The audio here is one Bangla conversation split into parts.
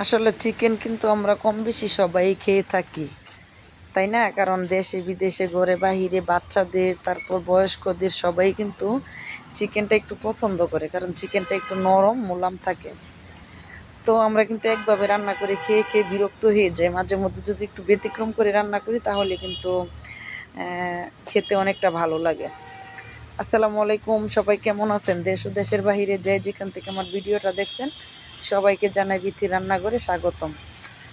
আসলে চিকেন কিন্তু আমরা কম বেশি সবাই খেয়ে থাকি, তাই না? কারণ দেশে বিদেশে, ঘরে বাহিরে বাচ্চাদের, তারপর বয়স্কদের সবাই কিন্তু চিকেনটা একটু পছন্দ করে, কারণ চিকেনটা একটু নরম, মোলাম থাকে। তো আমরা কিন্তু একভাবে রান্না করে খেয়ে খেয়ে বিরক্ত হয়ে যাই। মাঝে মধ্যে যদি একটু ব্যতিক্রম করে রান্না করি, তাহলে কিন্তু খেতে অনেকটা ভালো লাগে। আসসালামু আলাইকুম, সবাই কেমন আছেন? দেশ ও দেশের বাহিরে যাই যেখান থেকে আমার ভিডিওটা দেখছেন সবাইকে জানাই বিথি রান্নাঘরে স্বাগতম।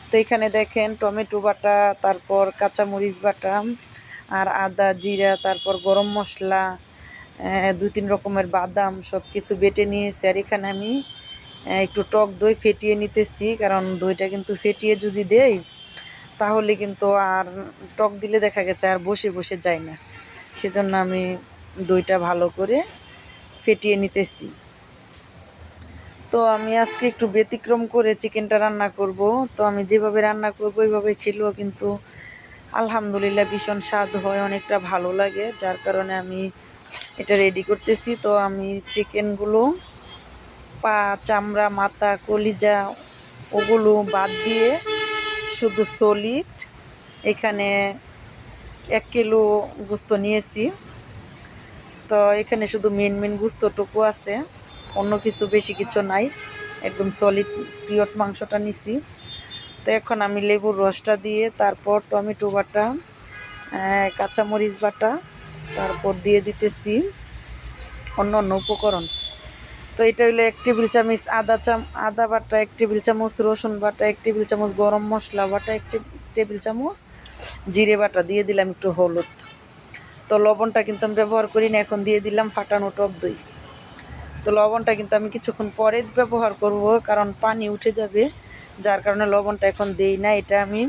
তো এখানে দেখেন টমেটো বাটা, তারপর কাঁচামরিচ বাটা, আর আদা, জিরা, তারপর গরম মশলা দুই তিন রকমের বাদাম সব কিছু বেটে নিয়েছি। আর এখানে আমি একটু টক দই ফেটিয়ে নিতেছি, কারণ দইটা কিন্তু ফেটিয়ে যদি দেই, তাহলে কিন্তু আর টক দিলে দেখা গেছে আর বসে বসে যায় না। সেজন্য আমি দইটা ভালো করে ফেটিয়ে নিতেছি। তো আমি আজকে একটু ব্যতিক্রম করে চিকেনটা রান্না করব। তো আমি যেভাবে রান্না করব, ওইভাবে খেলেও কিন্তু আলহামদুলিল্লাহ ভীষণ স্বাদ হয়, অনেকটা ভালো লাগে। যার কারণে আমি এটা রেডি করতেছি। তো আমি চিকেনগুলো, পা, চামড়া, মাথা, কলিজা ওগুলো বাদ দিয়ে শুধু সলিড এখানে এক কিলো গুস্ত নিয়েছি। তো এখানে শুধু মেন মেন গুস্তটুকু আছে। অন্য কিছু বেশি কিছু নাই। একদম সলিড পিওর মাংসটা নিছি। তো এখন আমি লেবুর রসটা দিয়ে তারপর টমেটো বাটা কাঁচামরিচ বাটা তারপর দিয়ে দিতেছি অন্য অন্য উপকরণ। তো এটা হলো এক টেবিল চামচ আদা চাম, আদা বাটা, এক টেবিল চামচ রসুন বাটা, এক টেবিল চামচ গরম মশলা বাটা, এক টেবিল চামচ জিরে বাটা দিয়ে দিলাম একটু হলুদ। তো লবণটা কিন্তু আমি ব্যবহার করি না, এখন দিয়ে দিলাম ফাটানো টক দই। তো লবণটা কিন্তু আমি কিছুক্ষণ পরে ব্যবহার করব, কারণ পানি উঠে যাবে, যার কারণে লবণটা এখন দেই না। এটা আমি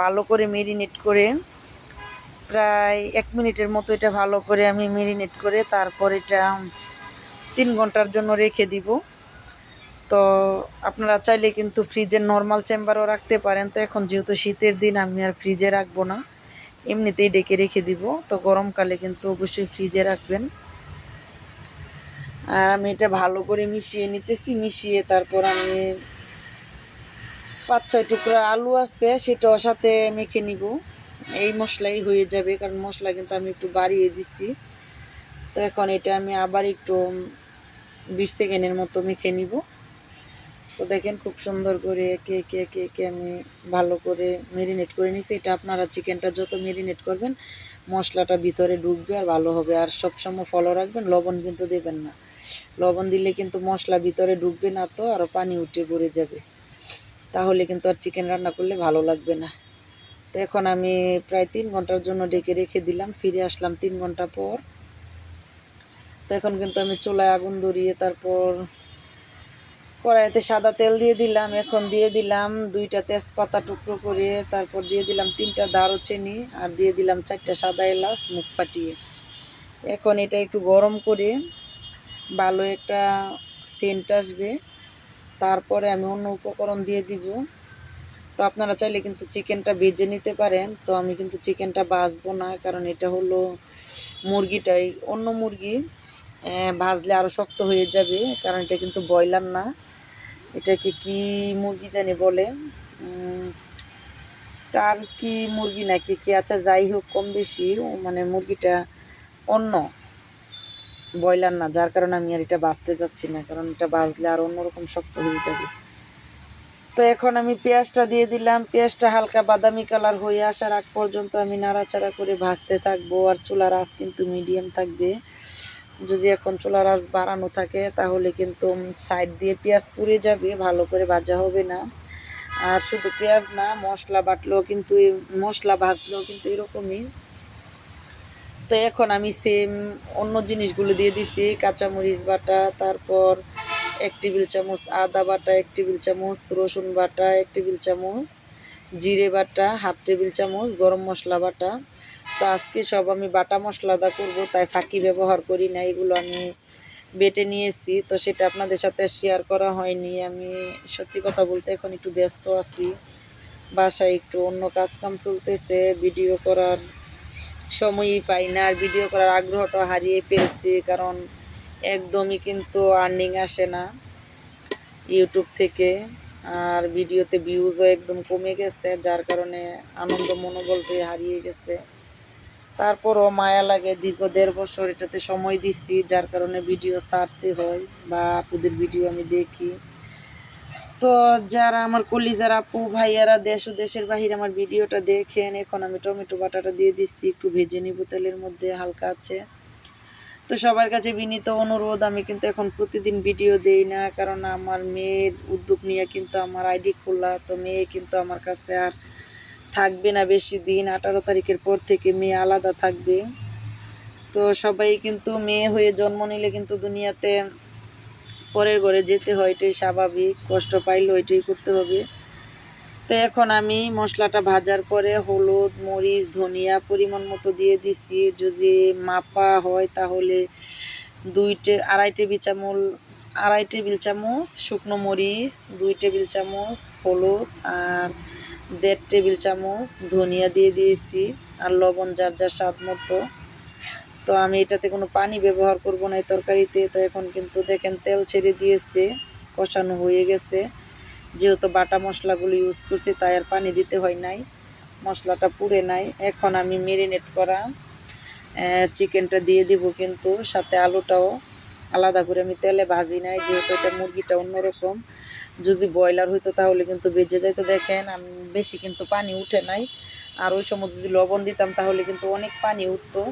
ভালো করে মেরিনেট করে প্রায় এক মিনিটের মতো এটা ভালো করে আমি মেরিনেট করে তারপর এটা তিন ঘণ্টার জন্য রেখে দিব। তো আপনারা চাইলে কিন্তু ফ্রিজের নর্মাল চেম্বারও রাখতে পারেন। তো এখন যেহেতু শীতের দিন, আমি আর ফ্রিজে রাখব না। এমনিতেই ডেকে রেখে দিব। তো গরমকালে কিন্তু অবশ্যই ফ্রিজে রাখবেন। আর আমি এটা ভালো করে মিশিয়ে নিতেছি, মিশিয়ে তারপর আমি পাঁচ ছয় টুকরা আলু আছে, সেটাও সাথে মেখে নিব। এই মশলাই হয়ে যাবে, কারণ মশলা কিন্তু আমি একটু বাড়িয়ে দিছি। তো এখন এটা আমি আবার একটু বিশ সেকেন্ডের মতো মেখে নিব। তো দেখেন খুব সুন্দর করে একে একে একে একে আমি ভালো করে মেরিনেট করে নিছি। এটা আপনারা চিকেনটা যত মেরিনেট করবেন, মশলাটা ভিতরে ঢুকবে আর ভালো হবে। আর সবসময় ফলো রাখবেন, লবণ কিন্তু দেবেন না। লবণ দিলে কিন্তু মশলা ভিতরে ঢুকবে না তো, আর পানি উঠে পড়ে যাবে। তাহলে কিন্তু আর চিকেন রান্না করলে ভালো লাগবে না। তো এখন আমি প্রায় তিন ঘণ্টার জন্য ডেকে রেখে দিলাম, ফিরে আসলাম তিন ঘণ্টা পর। তো এখন কিন্তু আমি চুলায় আগুন ধরিয়ে তারপর কড়াইতে সাদা তেল দিয়ে দিলাম, এখন দিয়ে দিলাম দুইটা তেজপাতা টুকরো করে, তারপর দিয়ে দিলাম তিনটা দারুচিনি আর দিয়ে দিলাম চারটা সাদা এলাচ মুখ ফাটিয়ে। এখন এটা একটু গরম করে ভালো একটা সেন্ট আসবে। তারপরে আমি অন্য উপকরণ দিয়ে দিব। তো আপনারা চাইলে কিন্তু চিকেনটা বেজে নিতে পারেন। তো আমি কিন্তু চিকেনটা বাছবো না, কারণ এটা হলো মুরগিটাই। অন্য মুরগি ভাজলে আরও শক্ত হয়ে যাবে, কারণ এটা কিন্তু ব্রয়লার না। এটাকে কি মুরগি জানি বলে টার্কি মুরগি নাকি, কি আচ্ছা যাই হোক, কম বেশি মানে মুরগিটা অন্য। ব্রয়লার না, যার কারণে আমি আর এটা বাঁচতে যাচ্ছি না, কারণ এটা বাজলে আর অন্যরকম শক্ত হয়ে যাবে। তো এখন আমি পেঁয়াজটা দিয়ে দিলাম। পেঁয়াজটা হালকা বাদামি কালার হয়ে আসার আগ পর্যন্ত আমি নাড়াচাড়া করে ভাজতে থাকব, আর চুলার আঁচ কিন্তু মিডিয়াম থাকবে। যদি এখন চুলার আঁচ বাড়ানো থাকে, তাহলে কিন্তু সাইড দিয়ে পেঁয়াজ পুড়ে যাবে, ভালো করে ভাজা হবে না। আর শুধু পেঁয়াজ না, মশলা বাটলেও কিন্তু মশলা ভাজলেও কিন্তু এরকমই। তো এখন আমি সেম অন্য জিনিসগুলো দিয়ে দিছি, কাঁচামরিচ বাটা, তারপর এক টেবিল চামচ আদা বাটা, এক টেবিল চামচ রসুন বাটা, এক টেবিল চামচ জিরে বাটা, হাফ টেবিল চামচ গরম মশলা বাটা। তো আজকে সব আমি বাটা মশলা দা করব, তাই ফাঁকি ব্যবহার করি না, এগুলো আমি বেটে নিয়েছি। তো সেটা আপনাদের সাথে শেয়ার করা হয়নি। আমি সত্যি কথা বলতে এখন একটু ব্যস্ত আছি। বাসায় একটু অন্য কাজ কাম চলতেছে ভিডিও করার সময়ই পাই না, আর ভিডিও করার আগ্রহটা হারিয়ে ফেলছি, কারণ একদমই কিন্তু আর্নিং আসে না ইউটিউব থেকে, আর ভিডিওতে ভিউজও একদম কমে গেছে, যার কারণে আনন্দ মনোবলটাই হারিয়ে গেছে। তারপরও মায়া লাগে, দীর্ঘ দেড় বছর এটাতে সময় দিচ্ছি, যার কারণে ভিডিও ছাড়তে হয়, বা আপুদের ভিডিও আমি দেখি। তো যারা আমার কলিজার আপু, ভাইয়ারা দেশ ও দেশের বাহিরে আমার ভিডিওটা দেখেন, এখন আমি টমেটো বাটাটা দিয়ে দিচ্ছি, একটু ভেজে নিব তেলের মধ্যে, হালকা আছে। তো সবার কাছে বিনীত অনুরোধ, আমি কিন্তু এখন প্রতিদিন ভিডিও দেই না, কারণ আমার মেয়ের উদ্যোগ নিয়ে কিন্তু আমার আইডি খোলা, তো মেয়ে কিন্তু আমার কাছে আর থাকবে না বেশি দিন, আঠারো তারিখের পর থেকে মেয়ে আলাদা থাকবে। তো সবাই কিন্তু মেয়ে হয়ে জন্ম নিলে কিন্তু দুনিয়াতে পরের ঘরে যেতে হয়, এটাই স্বাভাবিক, কষ্ট পাইলে ওইটাই করতে হবে। তো এখন আমি মশলাটা ভাজার পরে হলুদ, মরিচ, ধনিয়া পরিমাণ মতো দিয়ে দিছি। যদি মাপা হয় তাহলে দুই আড়াই টেবিল চামচ, আড়াই টেবিল চামচ শুকনো মরিচ, দুই টেবিল চামচ হলুদ আর দেড় টেবিল চামচ ধনিয়া দিয়ে দিয়েছি। আর লবণ যার যার স্বাদ মতো। তো আমি এটাতে কোনো পানি ব্যবহার করব না এই তরকারিতে। তো এখন কিন্তু দেখেন তেল ছেড়ে দিয়েছে, কষানো হয়ে গেছে। যেহেতু বাটা মশলাগুলো ইউজ করছি, তাই আর পানি দিতে হয় নাই। মশলাটা পুড়ে নাই। এখন আমি মেরিনেট করা চিকেনটা দিয়ে দিব কিন্তু। সাথে আলুটাও আলাদা করে আমি তেলে ভাজি নাই, যেহেতু এটা মুরগিটা অন্যরকম। যদি ব্রয়লার হইতো তাহলে কিন্তু বেজে যাইতো। দেখেন, আমি, বেশি কিন্তু পানি উঠে নাই। আর ওই সময় যদি লবণ দিতাম তাহলে কিন্তু অনেক পানি উঠতো।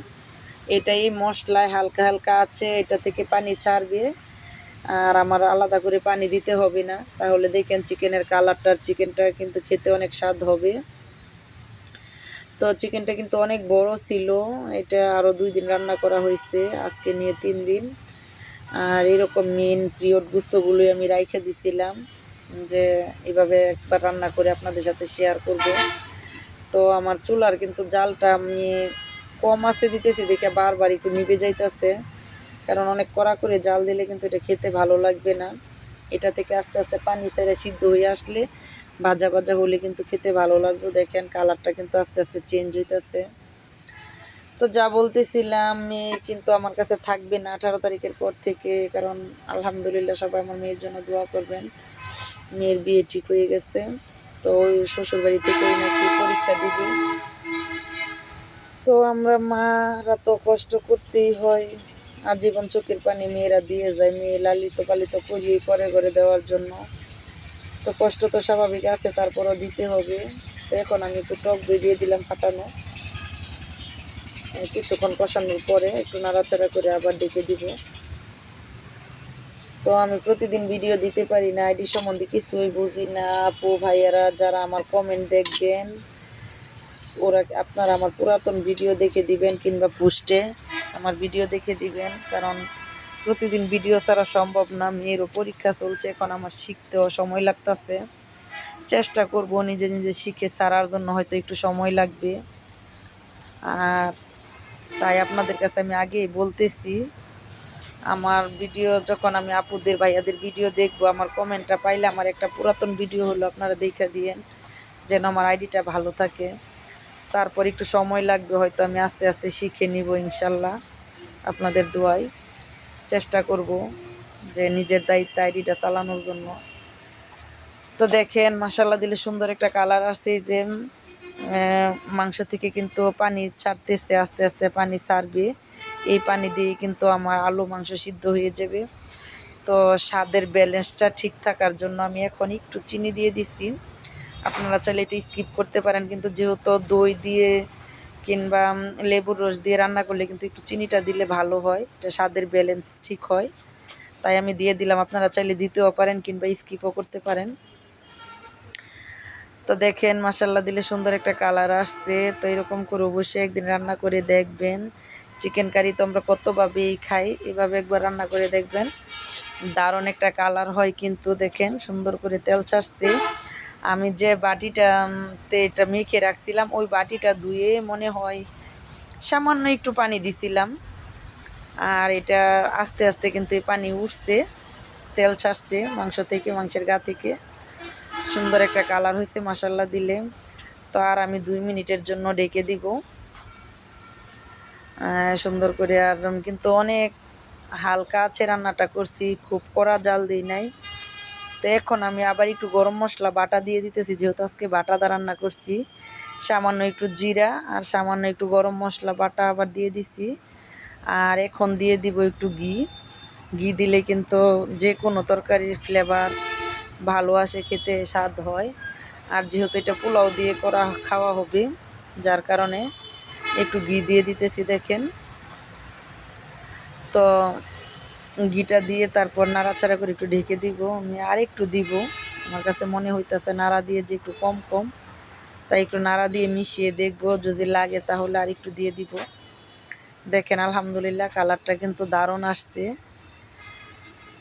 এটাই মশলায় হালকা হালকা আছে, এটা থেকে পানি ছাড়বে। আর আমার আলাদা করে পানি দিতে হবে না। তাহলে দেখেন চিকেনের কালারটার চিকেনটা কিন্তু খেতে অনেক স্বাদ হবে। তো চিকেনটা কিন্তু অনেক বড় ছিল, এটা আরও দুই দিন রান্না করা হয়েছে, আজকে নিয়ে তিন দিন। আর এরকম মেন প্রিয়ড গুস্তগুলোই আমি রাইখে দিছিলাম যে এভাবে একবার রান্না করে আপনাদের সাথে শেয়ার করব। তো আমার চুলার কিন্তু জালটা আমি কম আসতে দিতেছি, দেখে বারবার একটু নিভে যাইতেছে। কারণ অনেক কড়া করে জাল দিলে কিন্তু এটা খেতে ভালো লাগবে না। এটা থেকে আস্তে আস্তে পানি ছেড়ে সিদ্ধ হয়ে আসলে ভাজা ভাজা হলে কিন্তু খেতে ভালো লাগবে। দেখেন কালারটা কিন্তু আস্তে আস্তে চেঞ্জ হইতেছে। তো যা বলতেছিলাম, মেয়ে কিন্তু আমার কাছে থাকবে না আঠারো তারিখের পর থেকে। কারণ আলহামদুলিল্লাহ সবাই আমার মেয়ের জন্য দোয়া করবেন। মেয়ের বিয়ে ঠিক হয়ে গেছে। তো ওই শ্বশুরবাড়ি থেকেই নাকি পরীক্ষা দিবে। তো আমরা মারা তো কষ্ট করতেই হয়। আজীবন চোখের পানি মেয়েরা দিয়ে যায়। মেয়ে লালিত পালিত করিয়ে পরে করে দেওয়ার জন্য। তো কষ্ট তো স্বাভাবিক আছে, তারপরও দিতে হবে। তো এখন আমি একটু টক দই দিয়ে দিলাম ফাটানো। কিছুক্ষণ কষানোর পরে একটু নাড়াচাড়া করে আবার ডেকে দিব। তো আমি প্রতিদিন ভিডিও দিতে পারি না, আইডি সম্বন্ধে কিছুই বুঝি না। আপু, ভাইয়ারা, যারা আমার কমেন্ট দেখবেন ওরা আপনার আমার পুরাতন ভিডিও দেখে দিবেন কিংবা পোস্টে আমার ভিডিও দেখে দিবেন, কারণ প্রতিদিন ভিডিও ছাড়া সম্ভব না, মেয়েরও পরীক্ষা চলছে, এখন আমার শিখতেও সময় লাগতেছে। চেষ্টা করব নিজে নিজে শিখে ছাড়ার জন্য হয়তো একটু সময় লাগবে। আর তাই আপনাদের কাছে আমি আগেই বলতেছি, আমার ভিডিও যখন আমি আপুদের ভাইয়াদের ভিডিও দেখব, আমার কমেন্টটা পাইলে আমার একটা পুরাতন ভিডিও হলো, আপনারা দেখে দিয়েন, যেন আমার আইডিটা ভালো থাকে। তারপর একটু সময় লাগবে, হয়তো আমি আস্তে আস্তে শিখে নিব ইনশাল্লাহ আপনাদের দোয়াই চেষ্টা করব যে নিজের দায়িত্ব আইডিটা চালানোর জন্য। তো দেখেন মাসাল্লাহ দিলে সুন্দর একটা কালার আসছে যে মাংস থেকে কিন্তু পানি ছাড়তেছে, আস্তে আস্তে পানি ছাড়বে। এই পানি দিয়ে কিন্তু আমার আলু মাংস সিদ্ধ হয়ে যাবে। তো স্বাদের ব্যালেন্সটা ঠিক থাকার জন্য আমি এখন একটু চিনি দিয়ে দিচ্ছি। আপনারা চাইলে এটা স্কিপ করতে পারেন, কিন্তু যেহেতু দই দিয়ে কিংবা লেবুর রস দিয়ে রান্না করলে কিন্তু একটু চিনিটা দিলে ভালো হয়, এটা স্বাদের ব্যালেন্স ঠিক হয়। তাই আমি দিয়ে দিলাম, আপনারা চাইলে দিতেও পারেন কিংবা স্কিপও করতে পারেন। তো দেখেন মাসাল্লাহ দিলে সুন্দর একটা কালার আসছে। তো এরকম করে অবশ্যই একদিন রান্না করে দেখবেন। চিকেন কারি তো আমরা কতভাবেই খাই, এভাবে একবার রান্না করে দেখবেন। দারুণ একটা কালার হয় কিন্তু, দেখেন সুন্দর করে তেল ছাড়ছে। আমি যে বাটিটাতে এটা মেখে রাখছিলাম, ওই বাটিটা ধুয়ে মনে হয় সামান্য একটু পানি দিছিলাম। আর এটা আস্তে আস্তে কিন্তু এই পানি উঠছে, তেল ছাড়ছে মাংস থেকে, মাংসের গা থেকে। সুন্দর একটা কালার হয়েছে মশাল্লা দিলে। তো আর আমি দুই মিনিটের জন্য ডেকে দিব। সুন্দর করে আর কিন্তু অনেক হালকা আছে রান্নাটা করছি, খুব কড়া জাল দিই নাই। তো এখন আমি আবার একটু গরম মশলা বাটা দিয়ে দিতেছি, যেহেতু আজকে বাটা দা রান্না করছি। সামান্য একটু জিরা আর সামান্য একটু গরম মশলা বাটা আবার দিয়ে দিছি। আর এখন দিয়ে দিব একটু ঘি। ঘি দিলে কিন্তু যে কোনো তরকারির ফ্লেভার ভালো আসে, খেতে স্বাদ হয়। আর যেহেতু এটা পোলাও দিয়ে করা, খাওয়া হবে, যার কারণে একটু ঘি দিয়ে দিতেছি, দেখেন। তো ঘিটা দিয়ে তারপর নাড়াচাড়া করে একটু ঢেকে দিব। আমি আর একটু দিব। আমার কাছে মনে হইতেছে নাড়া দিয়ে যে একটু কম কম। তাই একটু নাড়া দিয়ে মিশিয়ে দেখব, যদি লাগে তাহলে আর একটু দিয়ে দিব। দেখেন, আলহামদুলিল্লাহ কালারটা কিন্তু দারুণ আসছে।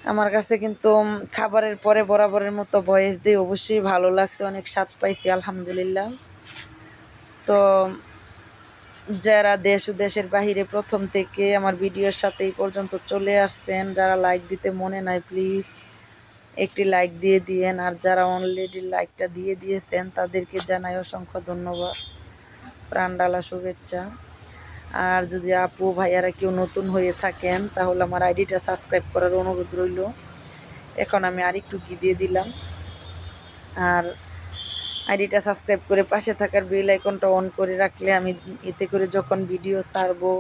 আমার কাছে কিন্তু খাবারের পরে বরাবরের মতো বয়স দিয়ে অবশ্যই ভালো লাগছে। অনেক স্বাদ পাইছি, আলহামদুলিল্লাহ। তো যারা দেশ ও দেশের বাহিরে প্রথম থেকে আমার ভিডিওর সাথে এই পর্যন্ত চলে আসতেন, যারা লাইক দিতে মনে নাই প্লিজ একটি লাইক দিয়ে দিয়েন। আর যারা অলরেডি লাইকটা দিয়ে দিয়েছেন, তাদেরকে জানাই অসংখ্য ধন্যবাদ। প্রাণডালা শুভেচ্ছা। আর যদি আপু, ভাইয়ারা কেউ নতুন হয়ে থাকেন, তাহলে আমার আইডিটা সাবস্ক্রাইব করার অনুরোধ রইল। এখন আমি আরেকটু দিয়ে দিলাম। আর আইডিটা সাবস্ক্রাইব করে পাশে থাকার বেল আইকনটা অন করে রাখলে আমি এতে করে যখন ভিডিও ছাড়বো,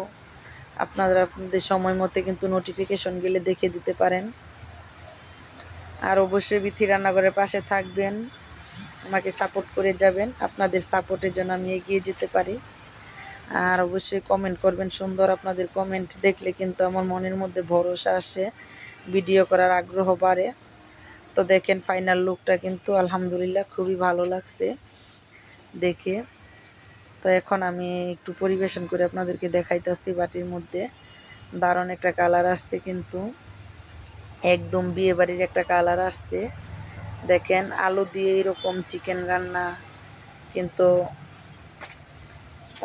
আপনারা আপনাদের সময় মতো কিন্তু নোটিফিকেশন গেলে দেখে দিতে পারেন। আর অবশ্যই বিথি রান্নাঘরের পাশে থাকবেন, আমাকে সাপোর্ট করে যাবেন, আপনাদের সাপোর্টের জন্য আমি এগিয়ে যেতে পারি। আর অবশ্যই কমেন্ট করবেন সুন্দর, আপনাদের কমেন্ট দেখলে কিন্তু আমার মনের মধ্যে ভরসা আসে ভিডিও করার আগ্রহ বাড়ে। তো দেখেন ফাইনাল লুকটা কিন্তু আলহামদুলিল্লাহ খুবই ভালো লাগছে দেখে। তো এখন আমি একটু পরিবেশন করে আপনাদেরকে দেখাইতেছি বাটির মধ্যে। দারুণ একটা কালার আসছে কিন্তু। একদম বিয়ে বাড়ির একটা কালার আসছে। দেখেন আলু দিয়ে এরকম চিকেন রান্না কিন্তু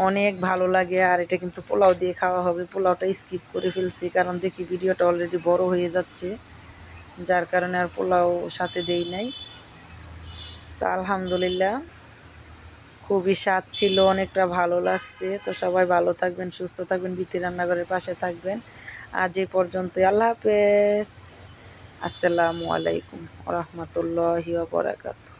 অনেক ভালো লাগে আর এটা কিন্তু পোলাও দিয়ে খাওয়া হবে। পোলাওটা স্কিপ করে ফেলছি কারণ দেখি ভিডিওটা অলরেডি বড় হয়ে যাচ্ছে। যার কারণে আর পোলাও সাথে দেই নাই। তা আলহামদুলিল্লাহ, খুবই স্বাদ ছিল, অনেকটা ভালো লাগছে। তো সবাই ভালো থাকবেন, সুস্থ থাকবেন বিতি রান্নাঘরের পাশে থাকবেন। আজ এ পর্যন্তই, আল্লাহ হাফেজ। আসসালামু আলাইকুম রহমতুল্লাহ বরাকাতু